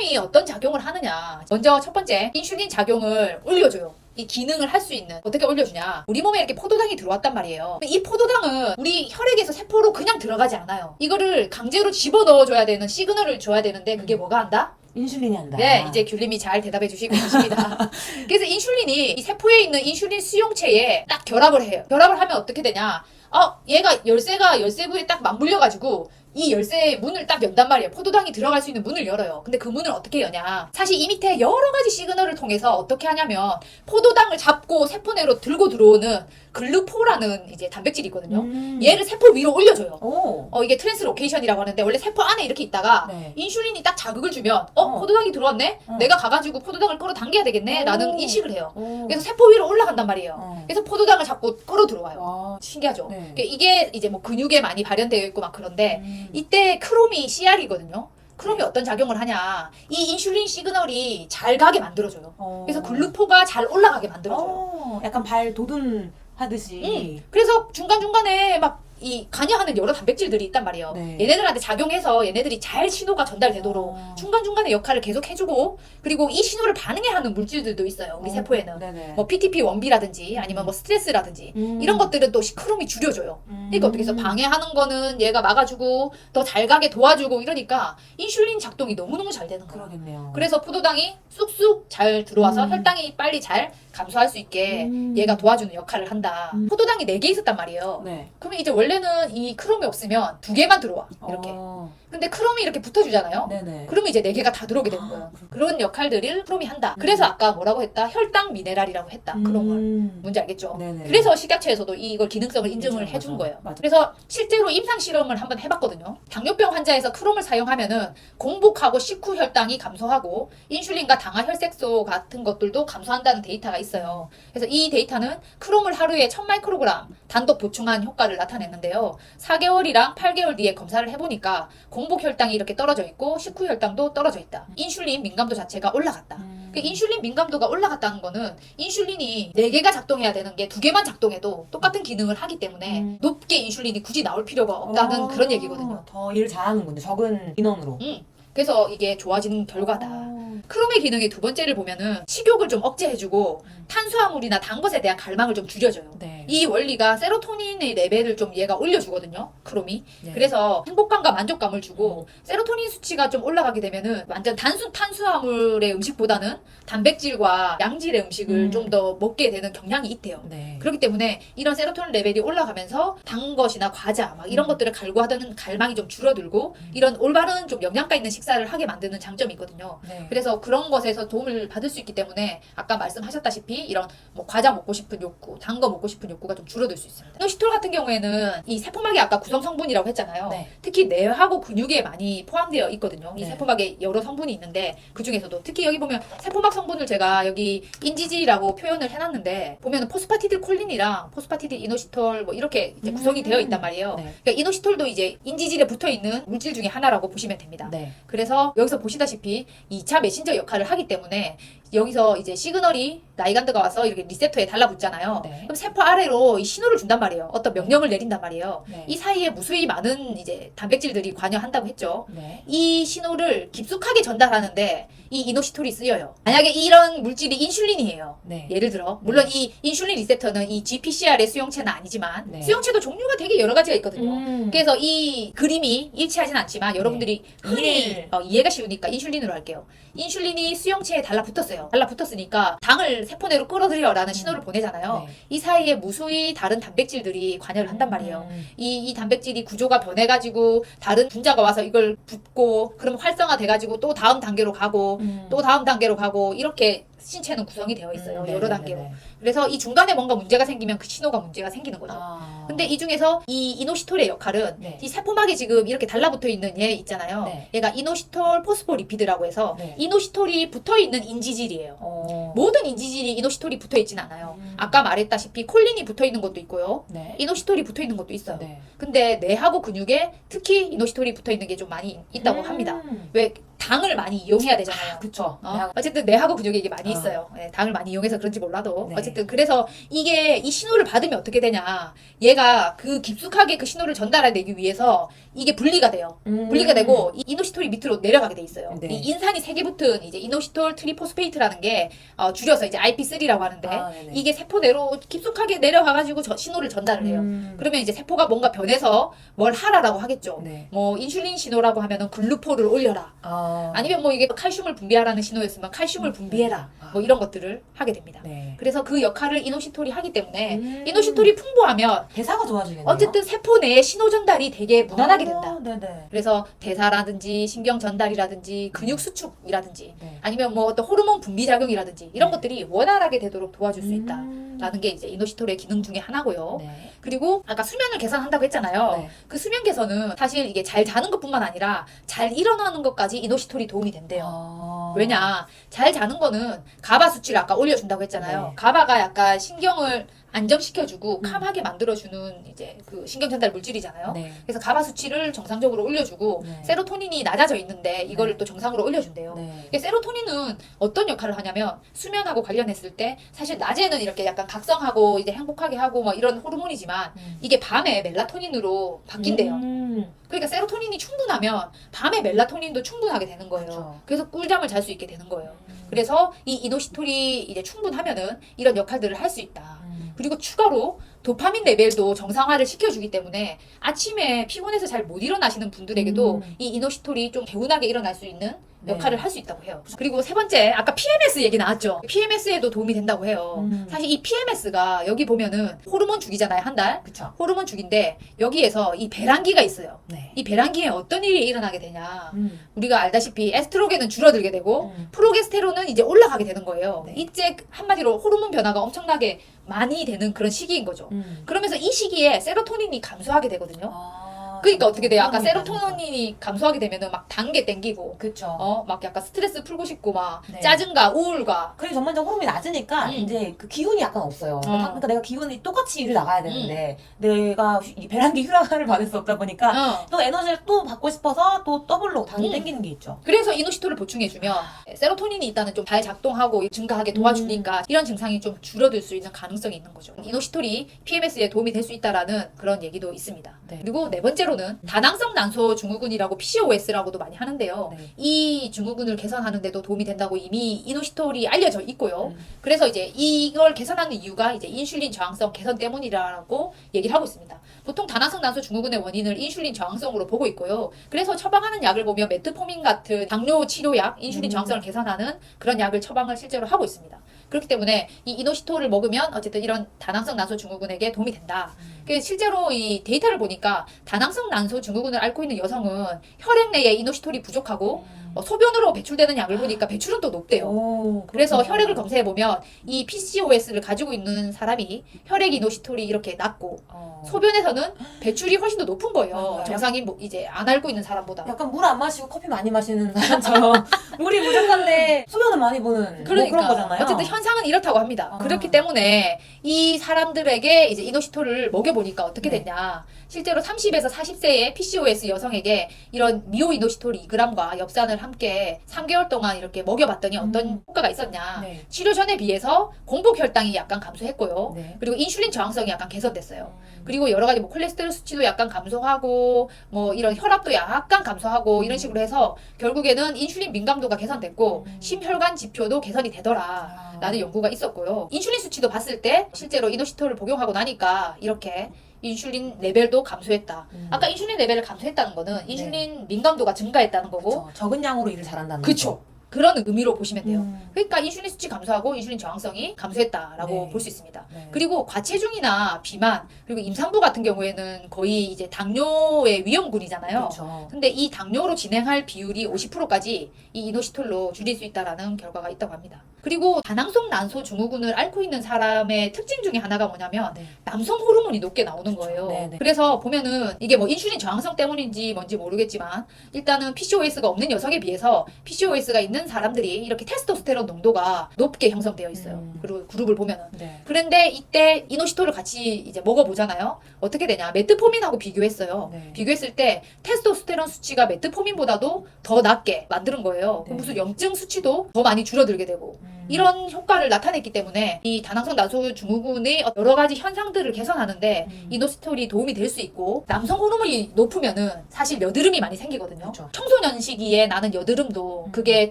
크롬이 어떤 작용을 하느냐. 먼저 첫 번째, 인슐린 작용을 올려줘요. 이 기능을 할 수 있는 어떻게 올려주냐 우리 몸에 이렇게 포도당이 들어왔단 말이에요 이 포도당은 우리 혈액에서 세포로 그냥 들어가지 않아요 이거를 강제로 집어넣어줘야 되는 시그널을 줘야 되는데 그게 뭐가 한다? 인슐린이 한다. 네, 이제 귤님이 잘 대답해 주시고 계십니다. 그래서 인슐린이 이 세포에 있는 인슐린 수용체에 딱 결합을 해요. 결합을 하면 어떻게 되냐? 어, 얘가 열쇠가 열쇠부에 딱 맞물려가지고 이 열쇠의 문을 딱 연단 말이에요. 포도당이 들어갈 수 있는 문을 열어요. 근데 그 문을 어떻게 여냐? 사실 이 밑에 여러 가지 시그널을 통해서 어떻게 하냐면 포도당을 잡고 세포 내로 들고 들어오는 글루포라는 이제 단백질이 있거든요. 음. 얘를 세포 위로 올려줘요. 오. 어, 이게 트랜스로케이션이라고 하는데 원래 세포 안에 이렇게 있다가 네. 인슐린이 딱 자극을 주면 어, 어. 포도당이 들어왔네? 어. 내가 가가지고 포도당을 끌어 당겨야 되겠네? 오. 라는 인식을 해요. 오. 그래서 세포 위로 올라간단 말이에요. 어. 그래서 포도당을 자꾸 끌어 들어와요. 와. 신기하죠? 네. 그러니까 이게 이제 뭐 근육에 많이 발현되어 있고 막 그런데 음. 이때 크롬이 CR이거든요. 네. 크롬이 어떤 작용을 하냐? 이 인슐린 시그널이 잘 가게 만들어줘요. 어. 그래서 글루포가 잘 올라가게 만들어줘요. 어. 약간 발 도둔 하듯이. 음. 그래서 중간중간에 막 이 관여하는 여러 단백질들이 있단 말이에요. 네. 얘네들한테 작용해서 얘네들이 잘 신호가 전달되도록 어. 중간중간에 역할을 계속 해주고 그리고 이 신호를 반응해 하는 물질들도 있어요. 우리 어. 세포에는. 네네. 뭐 PTP1B라든지 아니면 뭐 스트레스라든지 음. 이런 것들은 또 크롬이 줄여줘요. 음. 그러니까 어떻게 해서 방해하는 거는 얘가 막아주고 더 잘 가게 도와주고 이러니까 인슐린 작동이 너무너무 잘 되는 거예요. 그러겠네요. 그래서 포도당이 쑥쑥 잘 들어와서 음. 혈당이 빨리 잘 감소할 수 있게 음. 얘가 도와주는 역할을 한다. 음. 포도당이 4개 있었단 말이에요. 네. 그러면 이제 원래 는 이 크롬이 없으면 두 개만 들어와. 이렇게. 어. 근데 크롬이 이렇게 붙어주잖아요. 네네. 그러면 이제 네 개가 다 들어오게 되는 거예요. 그런 역할들을 크롬이 한다. 그래서 아까 뭐라고 했다? 혈당 미네랄이라고 했다. 그런 걸. 음. 뭔지 알겠죠? 네네. 그래서 식약처에서도 이걸 기능성을 인증을 맞아, 해준. 거예요. 맞아. 그래서 실제로 임상 실험을 한번 해봤거든요. 당뇨병 환자에서 크롬을 사용하면은 공복하고 식후 혈당이 감소하고 인슐린과 당화 혈색소 같은 것들도 감소한다는 데이터가 있어요. 그래서 이 데이터는 크롬을 하루에 1000마이크로그램 단독 보충한 효과를 나타냈는데요. 4개월이랑 8개월 뒤에 검사를 해보니까 공복 혈당이 이렇게 떨어져 있고 식후 혈당도 떨어져 있다. 인슐린 민감도 자체가 올라갔다. 음. 그 인슐린 민감도가 올라갔다는 거는 인슐린이 4개가 작동해야 되는 게 2개만 작동해도 똑같은 기능을 하기 때문에 음. 높게 인슐린이 굳이 나올 필요가 없다는 어. 그런 얘기거든요. 더 일을 잘하는군요. 적은 인원으로. 음. 그래서 이게 좋아지는 결과다. 어. 크롬의 기능의 두 번째를 보면은 식욕을 좀 억제해주고 음. 탄수화물이나 단 것에 대한 갈망을 좀 줄여줘요. 네. 이 원리가 세로토닌의 레벨을 좀 얘가 올려주거든요. 크롬이. 네. 그래서 행복감과 만족감을 주고 세로토닌 수치가 좀 올라가게 되면은 완전 단순 탄수화물의 음식보다는 단백질과 양질의 음식을 음. 좀 더 먹게 되는 경향이 있대요. 네. 그렇기 때문에 이런 세로토닌 레벨이 올라가면서 단 것이나 과자 막 이런 음. 것들을 갈구하는 갈망이 좀 줄어들고 이런 올바른 좀 영양가 있는 식사를 하게 만드는 장점이 있거든요. 네. 그래서 그런 것에서 도움을 받을 수 있기 때문에 아까 말씀하셨다시피 이런 뭐 과자 먹고 싶은 욕구, 단 거 먹고 싶은 욕구가 좀 줄어들 수 있습니다. 이노시톨 같은 경우에는 이 세포막의 아까 구성 성분이라고 했잖아요. 네. 특히 뇌하고 근육에 많이 포함되어 있거든요. 이 네. 세포막에 여러 성분이 있는데 그 중에서도 특히 여기 보면 세포막 성분을 제가 여기 인지질이라고 표현을 해놨는데 보면 포스파티딜 콜린이랑 포스파티딜 이노시톨 뭐 이렇게 이제 구성이 음. 되어 있단 말이에요. 네. 그러니까 이노시톨도 이제 인지질에 붙어 있는 물질 중에 하나라고 보시면 됩니다. 네. 그래서 여기서 보시다시피 2차 메신저 역할을 하기 때문에 여기서 이제 시그널이 나이간드가 와서 이렇게 리셉터에 달라붙잖아요. 네. 그럼 세포 아래로 이 신호를 준단 말이에요. 어떤 명령을 내린단 말이에요. 네. 이 사이에 무수히 많은 이제 단백질들이 관여한다고 했죠. 네. 이 신호를 깊숙하게 전달하는데 이 이노시톨이 쓰여요. 만약에 이런 물질이 인슐린이에요. 네. 예를 들어 물론 이 인슐린 리셉터는 이 GPCR의 수용체는 아니지만 네. 수용체도 종류가 되게 여러 가지가 있거든요. 음. 그래서 이 그림이 일치하진 않지만 여러분들이 흔히 이해를. 어, 이해가 쉬우니까 인슐린으로 할게요. 인슐린이 수용체에 달라붙었어요. 달라붙었으니까 당을 세포 내로 끌어들여라는 신호를 보내잖아요. 네. 이 사이에 무수히 다른 단백질들이 관여를 한단 말이에요. 음. 이, 이 단백질이 구조가 변해가지고 다른 분자가 와서 이걸 붓고 그럼 활성화돼가지고 또 다음 단계로 가고 음. 또 다음 단계로 가고 이렇게 신체는 구성이 되어 있어요. 음, 여러 네네네네. 단계로. 그래서 이 중간에 뭔가 문제가 생기면 그 신호가 문제가 생기는 거죠. 아. 근데 이 중에서 이 이노시톨의 역할은 네. 이 세포막에 지금 이렇게 달라붙어 있는 얘 있잖아요. 네. 얘가 이노시톨 포스포리피드라고 해서 네. 이노시톨이 붙어 있는 인지질이에요. 어. 모든 인지질이 이노시톨이 붙어 있진 않아요. 음. 아까 말했다시피 콜린이 붙어 있는 것도 있고요. 네. 이노시톨이 붙어 있는 것도 있어요. 네. 근데 뇌하고 근육에 특히 이노시톨이 붙어 있는 게 좀 많이 있다고 음. 합니다. 왜 당을 많이 이용해야 되잖아요. 그쵸. 어? 내가- 어쨌든 뇌하고 근육에 이게 많이 어. 있어요. 예, 당을 많이 이용해서 그런지 몰라도 네. 어쨌든 그래서 이게 이 신호를 받으면 어떻게 되냐? 얘가 그 깊숙하게 그 신호를 전달해내기 위해서 이게 분리가 돼요. 음. 분리가 되고 이 이노시톨이 밑으로 내려가게 돼 있어요. 네. 이 인산이 세 개 붙은 이제 이노시톨 트리포스페이트라는 게 어, 줄여서 이제 IP3라고 하는데 아, 네네. 이게 세포 내로 깊숙하게 내려가가지고 저 신호를 전달을 해요. 음. 그러면 이제 세포가 뭔가 변해서 뭘 하라라고 하겠죠. 네. 뭐 인슐린 신호라고 하면은 글루포를 올려라. 아. 아니면 뭐 이게 칼슘을 분비하라는 신호였으면 칼슘을 분비해라. 아. 뭐 이런 것들을 하게 됩니다. 네. 그래서 그 역할을 이노시톨이 하기 때문에 음. 이노시톨이 풍부하면 대사가 좋아지겠네요. 어쨌든 세포 내의 신호 전달이 되게 무난하게 된다. 아, 네네. 그래서 대사라든지 신경 전달이라든지 근육 수축이라든지 네. 아니면 뭐 어떤 호르몬 분비 작용이라든지 이런 네. 것들이 원활하게 되도록 도와줄 수 음. 있다라는 게 이제 이노시톨의 기능 중에 하나고요. 네. 그리고 아까 수면을 개선한다고 했잖아요. 네. 그 수면 개선은 사실 이게 잘 자는 것뿐만 아니라 잘 일어나는 것까지 이노 시톨이 도움이 된대요. 아. 왜냐 잘 자는 거는 가바 수치를 아까 올려준다고 했잖아요. 네. 가바가 약간 신경을 안정시켜주고 음. 캄하게 만들어주는 이제 그 신경 전달 물질이잖아요. 네. 그래서 가바 수치를 정상적으로 올려주고 네. 세로토닌이 낮아져 있는데 이거를 네. 또 정상으로 올려준대요. 네. 세로토닌은 어떤 역할을 하냐면 수면하고 관련했을 때 사실 낮에는 이렇게 약간 각성하고 이제 행복하게 하고 뭐 이런 호르몬이지만 음. 이게 밤에 멜라토닌으로 바뀐대요. 음. 그러니까 세로토닌이 충분하면 밤에 멜라토닌도 충분하게 되는 거예요. 그렇죠. 그래서 꿀잠을 잘 수 있게 되는 거예요. 음. 그래서 이 이노시톨이 이제 충분하면은 이런 역할들을 할 수 있다. 음. 그리고 추가로 도파민 레벨도 정상화를 시켜주기 때문에 아침에 피곤해서 잘 못 일어나시는 분들에게도 음. 이 이노시톨이 좀 개운하게 일어날 수 있는 네. 역할을 할 수 있다고 해요. 그리고 세 번째, 아까 PMS 얘기 나왔죠. PMS에도 도움이 된다고 해요. 음. 사실 이 PMS가 여기 보면은 호르몬 주기잖아요, 한 달. 그쵸. 호르몬 주기인데 여기에서 이 배란기가 있어요. 네. 이 배란기에 어떤 일이 일어나게 되냐. 음. 우리가 알다시피 에스트로겐은 줄어들게 되고 음. 프로게스테론은 이제 올라가게 되는 거예요. 네. 이제 한마디로 호르몬 변화가 엄청나게 많이 되는 그런 시기인 거죠. 음. 그러면서 이 시기에 세로토닌이 감소하게 되거든요. 아. 그러니까 어떻게 돼요? 아까 세로토닌이 감소하게 되면은 막 단계 땡기고 그쵸. 어 막 약간 스트레스 풀고 싶고 막 네. 짜증과 우울과 그리고 전반적으로 호르몬이 낮으니까 음. 이제 그 기운이 약간 없어요. 어. 음. 그러니까 내가 기운이 똑같이 일을 나가야 되는데 내가 휴- 이 배란기 휴라를 받을 수 없다 보니까 어. 또 에너지를 또 받고 싶어서 또 더블로 당이 음. 땡기는 게 있죠. 그래서 이노시토를 보충해주면 세로토닌이 일단은 좀 잘 작동하고 증가하게 도와주니까 이런 증상이 좀 줄어들 수 있는 가능성이 있는 거죠. 이노시톨이 PMS에 도움이 될 수 있다라는 그런 얘기도 있습니다. 네. 그리고 네 번째로 는 다낭성 난소 증후군이라고 PCOS라고도 많이 하는데요. 네. 이 증후군을 개선하는데도 도움이 된다고 이미 이노시톨이 알려져 있고요. 음. 그래서 이제 이걸 개선하는 이유가 이제 인슐린 저항성 개선 때문이라고 얘기를 하고 있습니다. 보통 다낭성 난소 증후군의 원인을 인슐린 저항성으로 보고 있고요. 그래서 처방하는 약을 보면 메트포민 같은 당뇨 치료약, 인슐린 음. 저항성을 개선하는 그런 약을 처방을 실제로 하고 있습니다. 그렇기 때문에 이 이노시톨을 먹으면 어쨌든 이런 다낭성 난소 증후군에게 도움이 된다. 음. 그 실제로 이 데이터를 보니까 다낭성 난소 증후군을 앓고 있는 여성은 혈액 내에 이노시톨이 부족하고 어, 소변으로 배출되는 양을 보니까 배출은 또 높대요. 오, 그래서 그렇구나. 혈액을 검사해 보면 이 PCOS를 가지고 있는 사람이 혈액 이노시톨이 이렇게 낮고 어. 소변에서는 배출이 훨씬 더 높은 거예요. 맞아요. 정상인 뭐 이제 안 앓고 있는 사람보다. 약간 물 안 마시고 커피 많이 마시는 사람처럼 물이 부족한데 소변을 많이 보는 그러니까 뭐 그런 거잖아요. 어쨌든 현상은 이렇다고 합니다. 아. 그렇기 때문에 이 사람들에게 이제 이노시톨을 먹여 보니까 어떻게 네. 됐냐. 실제로 30에서 40세의 PCOS 여성에게 이런 미오 이노시톨 2g과 엽산을 함께 3개월 동안 이렇게 먹여봤더니 어떤 음. 효과가 있었냐. 네. 치료 전에 비해서 공복 혈당이 약간 감소했고요. 네. 그리고 인슐린 저항성이 약간 개선됐어요. 음. 그리고 여러 가지 뭐 콜레스테롤 수치도 약간 감소하고 뭐 이런 혈압도 약간 감소하고 이런 식으로 해서 결국에는 인슐린 민감도가 개선됐고 음. 심혈관 지표도 개선이 되더라. 아. 라는 연구가 있었고요. 인슐린 수치도 봤을 때 실제로 이노시톨을 복용하고 나니까 이렇게 인슐린 레벨도 감소했다. 음. 아까 인슐린 레벨을 감소했다는 거는 인슐린 민감도가 증가했다는 거고 그쵸. 적은 양으로 일을 잘한다는 그쵸. 그런 의미로 보시면 돼요. 음. 그러니까 인슐린 수치 감소하고 인슐린 저항성이 감소했다라고 네. 볼 수 있습니다. 네. 그리고 과체중이나 비만 그리고 임산부 같은 경우에는 거의 이제 당뇨의 위험군이잖아요. 그렇죠. 근데 이 당뇨로 진행할 비율이 50%까지 이 이노시톨로 줄일 수 있다라는 결과가 있다고 합니다. 그리고 다낭성 난소 증후군을 앓고 있는 사람의 특징 중에 하나가 뭐냐면 네. 남성 호르몬이 높게 나오는. 거예요. 네 네. 그래서 보면은 이게 뭐 인슐린 저항성 때문인지 뭔지 모르겠지만 일단은 PCOS가 없는 여성에 비해서 PCOS가 있는 많은 사람들이 이렇게 테스토스테론 농도가 높게 형성되어 있어요. 음. 그리고 그룹을 보면은. 네. 그런데 이때 이노시토를 같이 이제 먹어보잖아요. 어떻게 되냐? 메트포민하고 비교했어요. 네. 비교했을 때 테스토스테론 수치가 메트포민보다도 더 낮게 만드는 거예요. 그럼 네. 무슨 염증 수치도 더 많이 줄어들게 되고 음. 이런 효과를 나타냈기 때문에 이 다낭성 나소 증후군의 여러 가지 현상들을 개선하는데 음. 이노시톨이 도움이 될 수 있고 남성 호르몬이 높으면은 사실 여드름이 많이 생기거든요. 그쵸. 청소년 시기에 나는 여드름도 음. 그게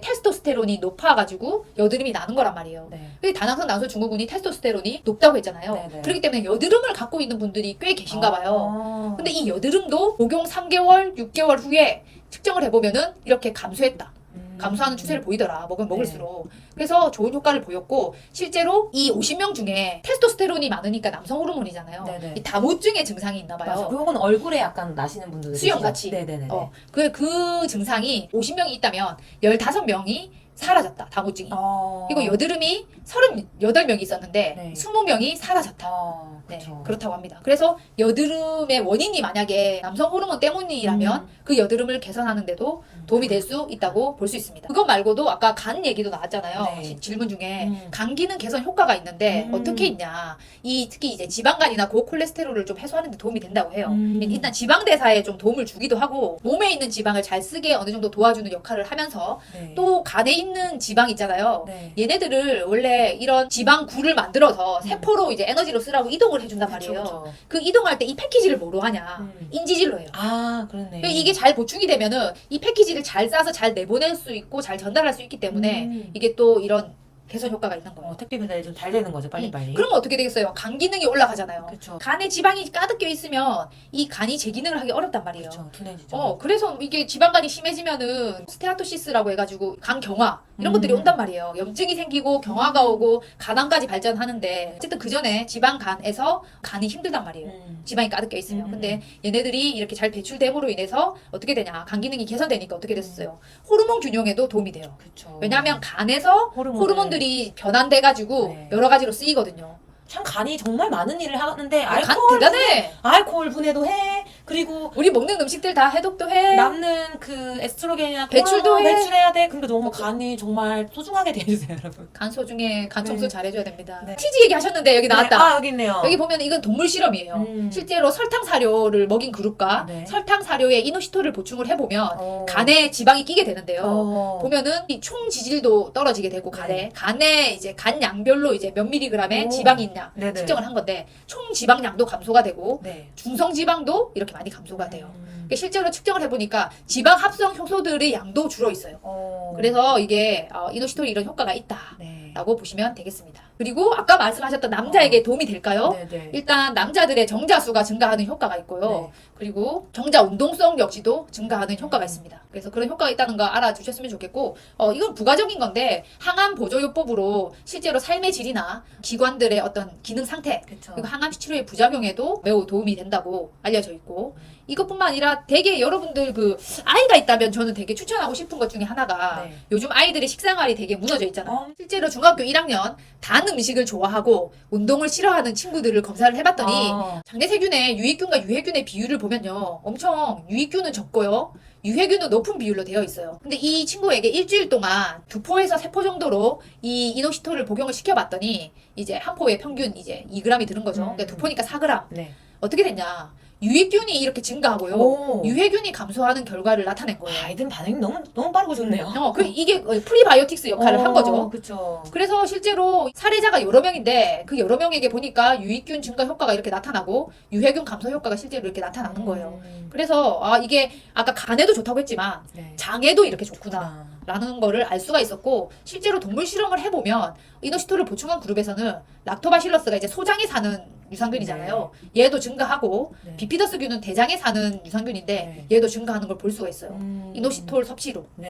테스토스테론이 높아가지고 여드름이 나는 거란 말이에요. 네. 그 다낭성 나소 증후군이 테스토스테론이 높다고 했잖아요. 네네. 그렇기 때문에 여드름을 갖고 있는 분들이 꽤 계신가 봐요. 아. 근데 이 여드름도 복용 3개월, 6개월 후에 측정을 해보면은 이렇게 감소했다. 음. 감소하는 추세를 보이더라. 먹으면 네. 먹을수록. 그래서 좋은 효과를 보였고 실제로 이 50명 중에 테스토스테론이 많으니까 남성 호르몬이잖아요. 네네. 이 다모증의 증상이 있나 맞아. 봐요. 그건 얼굴에 약간 나시는 분들 수염 같이. 네네네. 어, 그, 그 증상이 50명이 있다면 15명이 사라졌다. 다모증이. 어. 그리고 여드름이 38명이 있었는데 네. 20명이 사라졌다. 어. 네, 그쵸. 그렇다고 합니다. 그래서 여드름의 원인이 만약에 남성 호르몬 때문이라면 음. 그 여드름을 개선하는데도 도움이 될 수 있다고 볼 수 있습니다. 그것 말고도 아까 간 얘기도 나왔잖아요. 네. 지- 질문 중에 음. 간 기능 개선 효과가 있는데 음. 어떻게 있냐? 이 특히 이제 지방간이나 고콜레스테롤을 좀 해소하는 데 도움이 된다고 해요. 음. 일단 지방 대사에 좀 도움을 주기도 하고 몸에 있는 지방을 잘 쓰게 어느 정도 도와주는 역할을 하면서 네. 또 간에 있는 지방 있잖아요. 네. 얘네들을 원래 이런 지방구를 만들어서 세포로 이제 에너지로 쓰라고 이동을 해준단 음. 그쵸, 말이에요. 그쵸. 그 이동할 때 이 패키지를 뭐로 하냐? 음. 인지질로 해요. 아, 그렇네. 그러니까 이게 잘 보충이 되면은 이 패키지를 잘 싸서 잘 내보낼 수 있고 잘 전달할 수 있기 때문에 음. 이게 또 이런 개선 효과가 있는 거예요. 어, 택배 배달이 좀 잘 되는 거죠, 빨리빨리. 그러면 어떻게 되겠어요? 간 기능이 올라가잖아요. 그쵸. 간에 지방이 가득 껴 있으면 이 간이 제 기능을 하기 어렵단 말이에요. 그쵸. 둔해지죠. 어, 그래서 이게 지방간이 심해지면은 스테아토시스라고 해가지고 간 경화 이런 음. 것들이 온단 말이에요. 염증이 생기고 경화가 오고 간암까지 발전하는데 어쨌든 그 전에 지방간에서 간이 힘들단 말이에요. 음. 지방이 가득 껴 있으면. 음. 근데 얘네들이 이렇게 잘 배출됨으로 인해서 어떻게 되냐. 간 기능이 개선되니까 어떻게 됐어요? 호르몬 균형에도 도움이 돼요. 그쵸. 왜냐하면 간에서 호르몬들이 변환돼가지고 네. 여러 가지로 쓰이거든요. 참 간이 정말 많은 일을 하는데 간 알코올 대단해. 알코올 분해도 해. 그리고 우리 먹는 음식들 다 해독도 해. 남는 그 에스트로겐이나 배출도 해. 배출해야 돼. 근데 너무 간이 정말 소중하게 대해주세요, 여러분. 간 소중에 간 청소 네. 잘해줘야 됩니다. 네. 치즈 얘기하셨는데 여기 나왔다. 네, 아, 여기 있네요. 여기 보면 이건 동물 실험이에요. 음. 실제로 설탕 사료를 먹인 그룹과 네. 설탕 사료에 이노시토를 보충을 해보면 어. 간에 지방이 끼게 되는데요. 어. 보면은 이 총 지질도 떨어지게 되고 간에 네. 간에 이제 간 양별로 이제 몇 미리그램의 오. 지방이 있냐 네네. 측정을 한 건데 총 지방량도 감소가 되고 네. 중성 지방도 이렇게 많이 감소가 돼요. 음. 그러니까 실제로 측정을 해보니까 지방 합성 효소들의 양도 줄어 있어요. 어. 그래서 이게 어, 이노시톨이 이런 효과가 있다. 네. 라고 보시면 되겠습니다. 그리고 아까 말씀하셨던 남자에게 도움이 될까요? 네네. 일단 남자들의 정자 수가 증가하는 효과가 있고요. 네. 그리고 정자 운동성 역시도 증가하는 효과가 있습니다. 그래서 그런 효과가 있다는 거 알아주셨으면 좋겠고, 어, 이건 부가적인 건데 항암 보조요법으로 실제로 삶의 질이나 기관들의 어떤 기능 상태 그쵸. 그리고 항암 치료의 부작용에도 매우 도움이 된다고 알려져 있고 이것뿐만 아니라 되게 여러분들 그 아이가 있다면 저는 되게 추천하고 싶은 것 중에 하나가 네. 요즘 아이들의 식생활이 되게 무너져 있잖아요. 어. 실제로 중학교 1학년 단 음식을 좋아하고 운동을 싫어하는 친구들을 검사를 해봤더니 어. 장내세균의 유익균과 유해균의 비율을 보면요. 엄청 유익균은 적고요. 유해균은 높은 비율로 되어 있어요. 근데 이 친구에게 일주일 동안 두 포에서 세 포 정도로 이 이노시토를 복용을 시켜봤더니 이제 한 포에 평균 이제 2g이 드는 거죠. 음. 그러니까 두 포니까 4g. 네. 어떻게 됐냐. 유익균이 이렇게 증가하고요. 오. 유해균이 감소하는 결과를 나타낸 거예요. 아이들 반응이 너무 너무 빠르고 좋네요. 어, 그 이게 프리바이오틱스 역할을 한 거죠. 그렇죠. 그래서 실제로 사례자가 여러 명인데 그 여러 명에게 보니까 유익균 증가 효과가 이렇게 나타나고 유해균 감소 효과가 실제로 이렇게 나타나는 거예요. 그래서 아 이게 아까 간에도 좋다고 했지만 네. 장에도 이렇게 좋구나. 아. 라는 거를 알 수가 있었고 실제로 동물 실험을 해보면 이노시토를 보충한 그룹에서는 락토바실러스가 이제 소장에 사는 유산균이잖아요. 얘도 증가하고 네. 비피더스균은 대장에 사는 유산균인데 네. 얘도 증가하는 걸 볼 수가 있어요. 음. 이노시톨 섭취로.